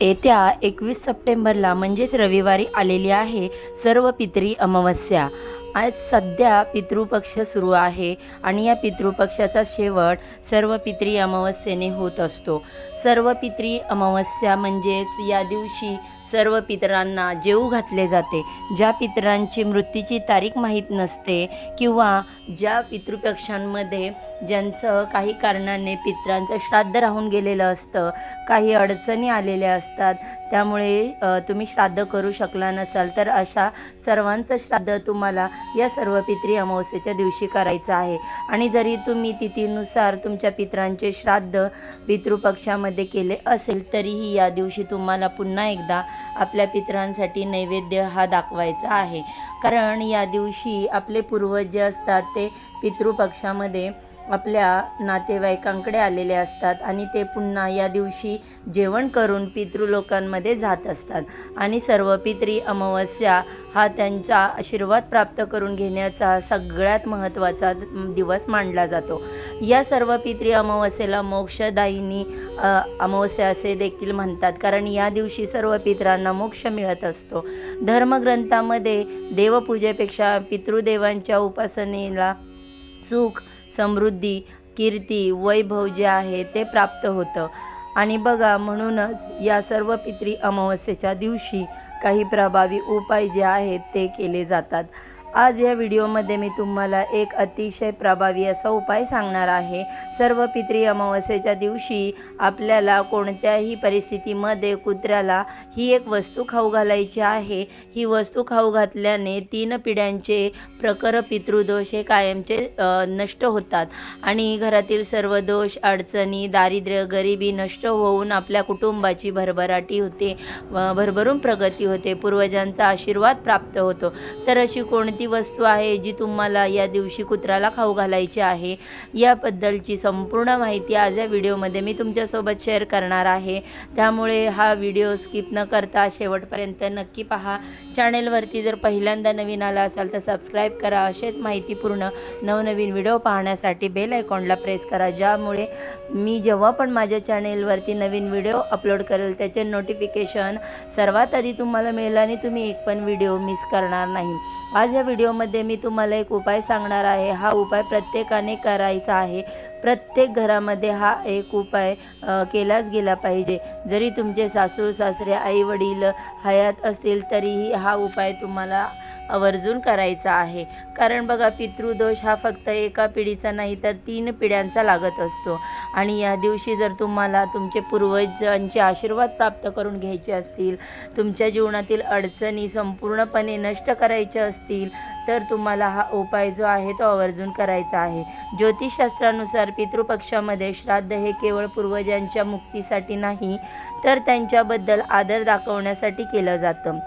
येत्या एकवीस सप्टेंबरला म्हणजेच रविवारी आलेली आहे सर्व पितरी अमावस्या. आज सध्या पितृपक्ष सुरू आहे आणि या पितृपक्षाचा शेवट सर्व पितरी अमावस्येने होत असतो. सर्व पितरी अमावस्या म्हणजेच या दिवशी सर्व पितरांना जेऊ घातले जाते. ज्या पितरांची मृत्यूची तारीख माहीत नसते किंवा ज्या पितृपक्षांमध्ये ज्यांचं काही कारणाने पितरांचं श्राद्ध राहून गेलेलं असतं काही अडचणी आलेल्या असतात. त्यामुळे तुम्ही श्राद्ध करू शकला नसाल तर अशा सर्वांचं श्राद्ध तुम्हाला या सर्व पितरी अमावस्येच्या दिवशी करायचं आहे. आणि जरी तुम्ही तिथीनुसार तुमच्या पित्रांचे श्राद्ध पितृपक्षामध्ये केले असेल तरीही या दिवशी तुम्हाला पुन्हा एकदा आपल्या पितरांसाठी नैवेद्य हा दाखवायचा आहे. कारण या दिवशी आपले पूर्वज जे असतात ते पितृपक्षामध्ये आपल्या नातेवाईकांकडे आलेले असतात आणि ते पुन्हा या दिवशी जेवण करून पितृलोकांमध्ये जात असतात. आणि सर्व पितरी अमावस्या हा त्यांचा आशीर्वाद प्राप्त करून घेण्याचा सगळ्यात महत्त्वाचा दिवस मानला जातो. या सर्व पितरी अमावस्येला मोक्षदायिनी अमावस्या असे देखील म्हणतात. कारण या दिवशी सर्व पितरांना मोक्ष मिळत असतो. धर्मग्रंथामध्ये देवपूजेपेक्षा पितृदेवांच्या उपासनेला सुख समृद्धी कीर्ती वैभव जे आहे ते प्राप्त होतं. आणि बघा म्हणूनच या सर्व पितरी अमावस्येच्या दिवशी काही प्रभावी उपाय जे आहेत ते केले जातात. आज या व्हिडिओमध्ये मी तुम्हाला एक अतिशय प्रभावी असा उपाय सांगणार आहे. सर्व पितरी अमावस्येच्या दिवशी आपल्याला कोणत्याही परिस्थितीमध्ये कुत्र्याला ही एक वस्तू खाऊ घालायची आहे. ही वस्तू खाऊ घातल्याने तीन पिढ्यांचे प्रकर पितृदोष हे कायमचे नष्ट होतात आणि घरातील सर्व दोष अडचणी दारिद्र्य गरिबी नष्ट होऊन आपल्या कुटुंबाची भरभराटी होते व भरभरून प्रगती होते पूर्वजांचा आशीर्वाद प्राप्त होतो. तर अशी कोणती वस्तू आहे जी तुम्हाला या दिवशी कुत्र्याला खाऊ घालायची आहे याबद्दलची संपूर्ण माहिती आज या व्हिडिओमध्ये मी तुमच्यासोबत शेअर करणार आहे. त्यामुळे हा व्हिडिओ स्किप न करता शेवटपर्यंत नक्की पहा. चॅनेलवरती जर पहिल्यांदा नवीन आला असाल तर सबस्क्राईब करा. असेच माहितीपूर्ण नवनवीन व्हिडिओ पाहण्यासाठी बेल आयकॉनला प्रेस करा ज्यामुळे मी जेव्हा पण माझ्या चॅनेलवरती नवीन व्हिडिओ अपलोड करेल त्याचे नोटिफिकेशन सर्वात आधी तुम्हाला मिळेल आणि तुम्ही एक पण व्हिडिओ मिस करणार नाही. आज या व्हिडिओमध्ये मी तुम्हाला एक उपाय सांगणार आहे. हा उपाय प्रत्येकाने करायचा आहे. प्रत्येक घरामध्ये हा एक उपाय केलाच गेला पाहिजे. जरी तुमचे सासू सासरे आई वडील हयात असतील तरीही हा उपाय तुम्हाला आवर्जून करायचा आहे. कारण बघा पितृदोष हा फक्त एका पिढीचा नाही तर तीन पिढ्यांचा लागत असतो. आणि या दिवशी जर तुम्हाला तुमचे पूर्वजांचे आशीर्वाद प्राप्त करून घ्यायचे असतील तुमच्या जीवनातील अडचणी संपूर्णपणे नष्ट करायच्या असतील तर तुम्हाला हा उपाय जो आहे तो आवर्जून करायचा आहे. ज्योतिषशास्त्रानुसार पितृपक्षामध्ये श्राद्ध हे केवळ पूर्वजांच्या मुक्तीसाठी नाही तर त्यांच्याबद्दल आदर दाखवण्यासाठी केलं जातं.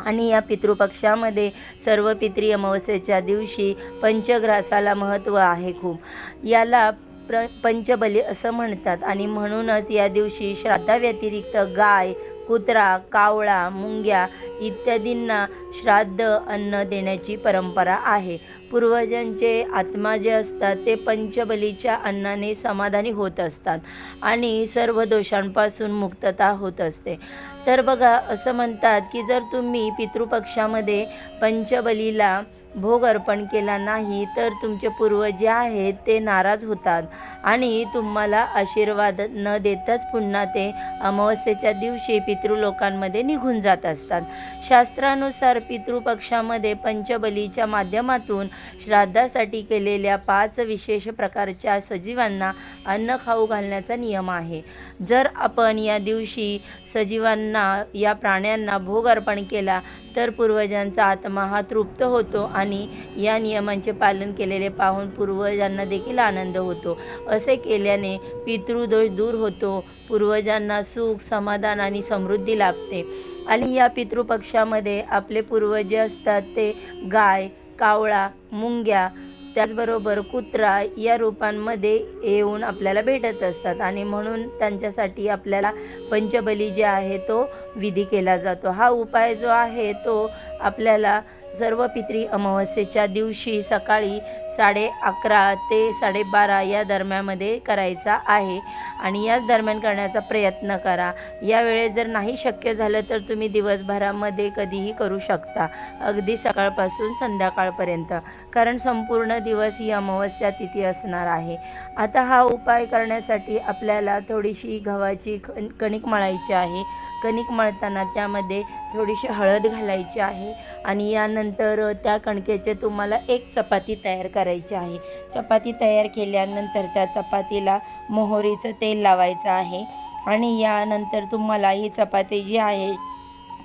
आणि या पितृपक्षामध्ये सर्व पितरी अमावस्येच्या दिवशी पंचग्रासाला महत्त्व आहे खूप. याला प्र पंचबली असं म्हणतात आणि म्हणूनच या दिवशी श्राद्धाव्यतिरिक्त गाय कुत्रा कावळा मुंग्या इत्यादींना श्राद्ध अन्न देण्याची परंपरा आहे. पूर्वजांचे आत्मा जे असतात ते पंचबलीच्या अन्नाने समाधानी होत असतात आणि सर्व दोषांपासून मुक्तता होत असते. तर बघा असं म्हणतात की जर तुम्ही पितृपक्षामध्ये पंचबलीला भोग अर्पण केला नाही तर तुमचे पूर्वज जे आहेत ते नाराज होतात आणि तुम्हाला आशीर्वाद न देताच पुन्हा ते अमावस्येच्या दिवशी पितृलोकांमध्ये निघून जात असतात. शास्त्रानुसार पितृपक्षामध्ये पंचबलीच्या माध्यमातून श्राद्धासाठी केलेल्या पाच विशेष प्रकारच्या सजीवांना अन्न खाऊ घालण्याचा नियम आहे. जर आपण या दिवशी सजीवांना या प्राण्यांना भोग अर्पण केला तर पूर्वजांचा आत्मा हा तृप्त होतो आणि या नियमांचे पालन केलेले पाहून पूर्वजांना देखील आनंद होतो. असे केल्याने पितृदोष दूर होतो पूर्वजांना सुख समाधान आणि समृद्धी लाभते. आणि या पितृपक्षामध्ये आपले पूर्वज असतात ते गाय कावळा मुंग्या त्याचबरोबर कुत्रा या रूपांमध्ये येऊन आपल्याला भेटत असतात. आणि म्हणून त्यांच्यासाठी आपल्याला पंचबली जे आहे तो विधी केला जातो. हा उपाय जो आहे तो आपल्याला सर्व पितरी अमावस्येच्या दिवशी सकाळी साडे अकरा ते साडेबारा या दरम्यामध्ये करायचा आहे. आणि याच दरम्यान करण्याचा प्रयत्न करा. यावेळेस जर नाही शक्य झालं तर तुम्ही दिवसभरामध्ये कधीही करू शकता. अगदी सकाळपासून संध्याकाळपर्यंत. कारण संपूर्ण दिवस ही अमावस्या तिथी असणार आहे. आता हा उपाय करण्यासाठी आपल्याला थोडीशी गव्हाची कण कणिक मळायची आहे. कणिक मळताना त्यामध्ये थोडीशी हळद घालायची आहे. आणि यानंतर त्या कणकेचे तुम्हाला एक चपाती तयार करायची आहे. चपाती तयार केल्यानंतर त्या चपातीला मोहरीचं तेल लावायचं आहे. आणि यानंतर तुम्हाला ही चपाती जी आहे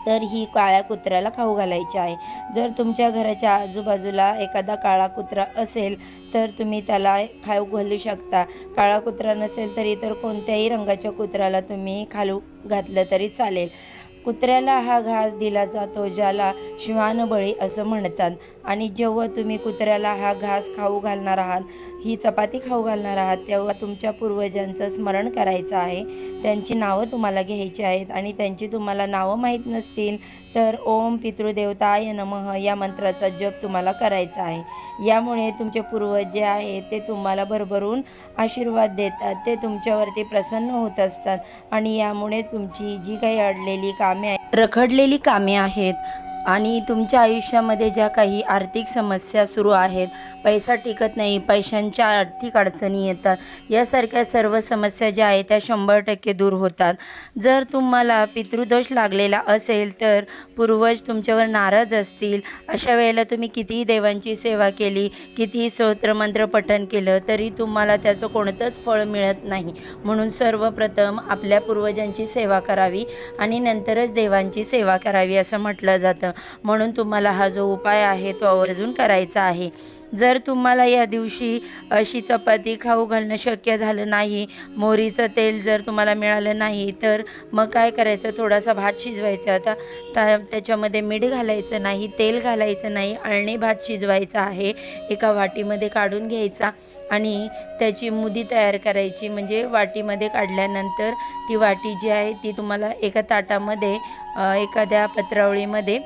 तर ही काळ्या कुत्र्याला खाऊ घालायची आहे. जर तुमच्या घराच्या आजूबाजूला एखादा काळा कुत्रा असेल तर तुम्ही त्याला खाऊ घालू शकता. काळा कुत्रा नसेल तरी तर कोणत्याही रंगाच्या कुत्र्याला तुम्ही खालू घातलं तरी चालेल. कुत्र्याला हा घास दिला जातो ज्याला श्वानबळी असं म्हणतात. आणि जेव्हा तुम्ही कुत्र्याला हा घास खाऊ घालणार आहात ही चपाती खाऊ घालणार आहात तेव्हा तुमच्या पूर्वजांचं स्मरण करायचं आहे. त्यांची नावं तुम्हाला घ्यायची आहेत आणि त्यांची तुम्हाला नावं माहीत नसतील तर ओम पितृदेवताय नमः या मंत्राचा जप तुम्हाला करायचा आहे. यामुळे तुमचे पूर्वज जे आहेत ते तुम्हाला भरभरून आशीर्वाद देतात ते तुमच्यावरती प्रसन्न होत असतात आणि यामुळे तुमची जी काही अडलेली कामे आहेत रखडलेली कामे आहेत आणि तुमच्या आयुष्यामध्ये ज्या काही आर्थिक समस्या सुरू आहेत पैसा टिकत नाही पैशांच्या आर्थिक अडचणी येतात यासारख्या सर्व समस्या ज्या आहेत त्या शंभर टक्के दूर होतात. जर तुम्हाला पितृदोष लागलेला असेल तर पूर्वज तुमच्यावर नाराज असतील. अशा वेळेला तुम्ही कितीही देवांची सेवा केली कितीही स्तोत्रमंत्र पठण केलं तरी तुम्हाला त्याचं कोणतंच फळ मिळत नाही. म्हणून सर्वप्रथम आपल्या पूर्वजांची सेवा करावी आणि नंतरच देवांची सेवा करावी असं म्हटलं जातं. म्हणून तुम्हाला हा जो उपाय आहे तो आवर्जून करायचा आहे. जर तुम्हाला या दिवशी अशी चपाती खाऊ घालणं शक्य झालं नाही मोहरीचं तेल जर तुम्हाला मिळालं नाही तर मग काय करायचं? थोडासा भात शिजवायचा. आता त्या त्याच्यामध्ये मीठ घालायचं नाही तेल घालायचं नाही अळणी भात शिजवायचा आहे. एका वाटीमध्ये काढून घ्यायचा आणि त्याची मुदी तयार करायची. म्हणजे वाटीमध्ये काढल्यानंतर ती वाटी जी आहे ती तुम्हाला एका ताटामध्ये एखाद्या पत्रावळीमध्ये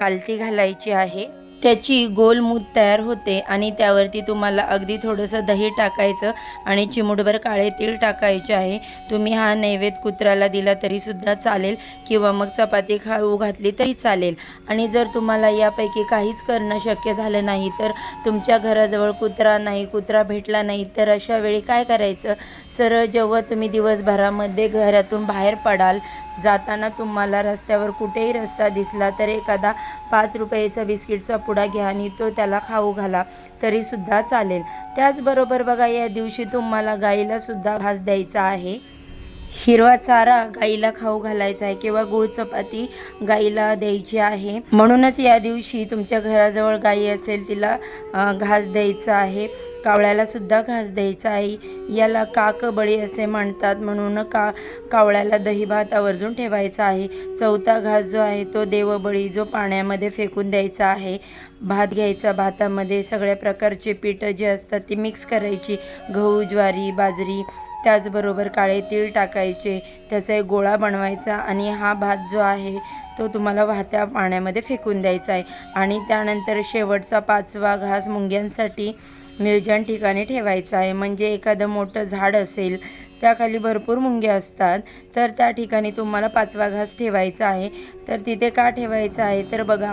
पालथी घालायची आहे. त्याची गोल मूद तयार होते आणि त्यावरती तुम्हाला अगदी थोडंसं दही टाकायचं आणि चिमूटभर काळे तीळ टाकायचे आहे. तुम्ही हा नैवेद्य कुत्र्याला दिला तरीसुद्धा चालेल किंवा मग चपाती खाऊ घातली तरी चालेल. आणि जर तुम्हाला यापैकी काहीच करणं शक्य झालं नाही तर तुमच्या घराजवळ कुत्रा नाही कुत्रा भेटला नाही तर अशा वेळी काय करायचं? सरळ जेव्हा तुम्ही दिवसभरामध्ये घरातून बाहेर पडाल जाताना तुम्हाला रस्त्यावर कुठेही रस्ता दिसला तर एखादा पाच रुपयाचा बिस्किटचा पुडा घ्या आणि तो त्याला खाऊ घाला तरीसुद्धा चालेल. त्याचबरोबर बघा या दिवशी तुम्हाला गाईला सुद्धा घास द्यायचा आहे. हिरवा चारा गाईला खाऊ घालायचा आहे किंवा गुळ चपाती गाईला द्यायची आहे. म्हणूनच या दिवशी तुमच्या घराजवळ गाई असेल तिला घास द्यायचा आहे. कावळ्याला सुद्धा घास द्यायचा आहे. याला काकबळी असे म्हणतात? म्हणून का कावळ्याला दही भात आवर्जून ठेवायचा आहे? चौथा घास जो आहे तो देवबळी जो पाण्यामध्ये फेकून द्यायचा आहे. भात घ्यायचा भातामध्ये सगळ्या प्रकारचे पीठं जे असतात ती मिक्स करायची. गहू ज्वारी बाजरी त्याचबरोबर काळे तीळ टाकायचे. त्याचा एक गोळा बनवायचा आणि हा भात जो आहे तो तुम्हाला वाहत्या पाण्यामध्ये फेकून द्यायचा आहे. आणि त्यानंतर शेवटचा पाचवा घास मुंग्यांसाठी निर्जन ठिकाणी ठेवायचं आहे. म्हणजे एखादं मोठं झाड असेल त्याखाली भरपूर मुंग्या असतात तर त्या ठिकाणी तुम्हाला पाचवा घास ठेवायचा आहे. तर तिथे का ठेवायचा आहे? तर बघा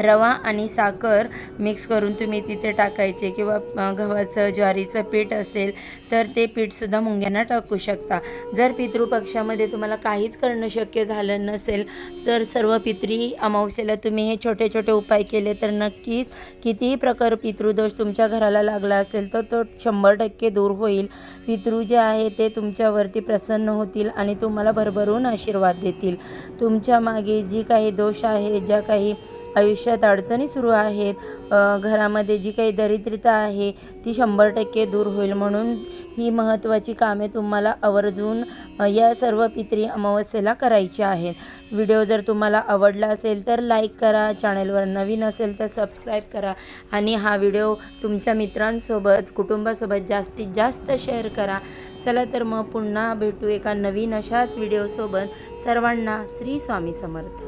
रवा आणि साखर मिक्स करून तुम्ही तिथे टाकायचे किंवा गव्हाचं ज्वारीचं पीठ असेल तर ते पीठसुद्धा मुंग्यांना टाकू शकता. जर पितृपक्षामध्ये तुम्हाला काहीच करणं शक्य झालं नसेल तर सर्व पितरी अमावस्येला तुम्ही हे छोटे छोटे उपाय केले तर नक्कीच कितीही प्रकार पितृदोष तुमच्या घराला लागला असेल तर तो शंभर टक्के दूर होईल. पितृ जे आहे ते तुमच्यावरती प्रसन्न होतील आणि तुम्हाला भरभरून आशीर्वाद देतील. तुमच्या मागे जी काही दोष आहे ज्या काही आयुष्यात अडचणी सुरू आहेत. घरामध्ये जी काही दरिद्रता आहे ती शंभर टक्के दूर होईल म्हणून ही महत्त्वाची कामे तुम्हाला आवर्जून या सर्व पितरी अमावस्येला करायची आहेत. व्हिडिओ जर तुम्हाला आवडला असेल तर लाईक करा चॅनलवर नवीन असेल तर सबस्क्राईब करा आणि हा व्हिडिओ तुमच्या मित्रांसोबत कुटुंबासोबत जास्तीत जास्त शेअर करा. चला तर मग पुन्हा भेटू एका नवीन अशाच व्हिडिओसोबत. सर्वांना श्री स्वामी समर्थ.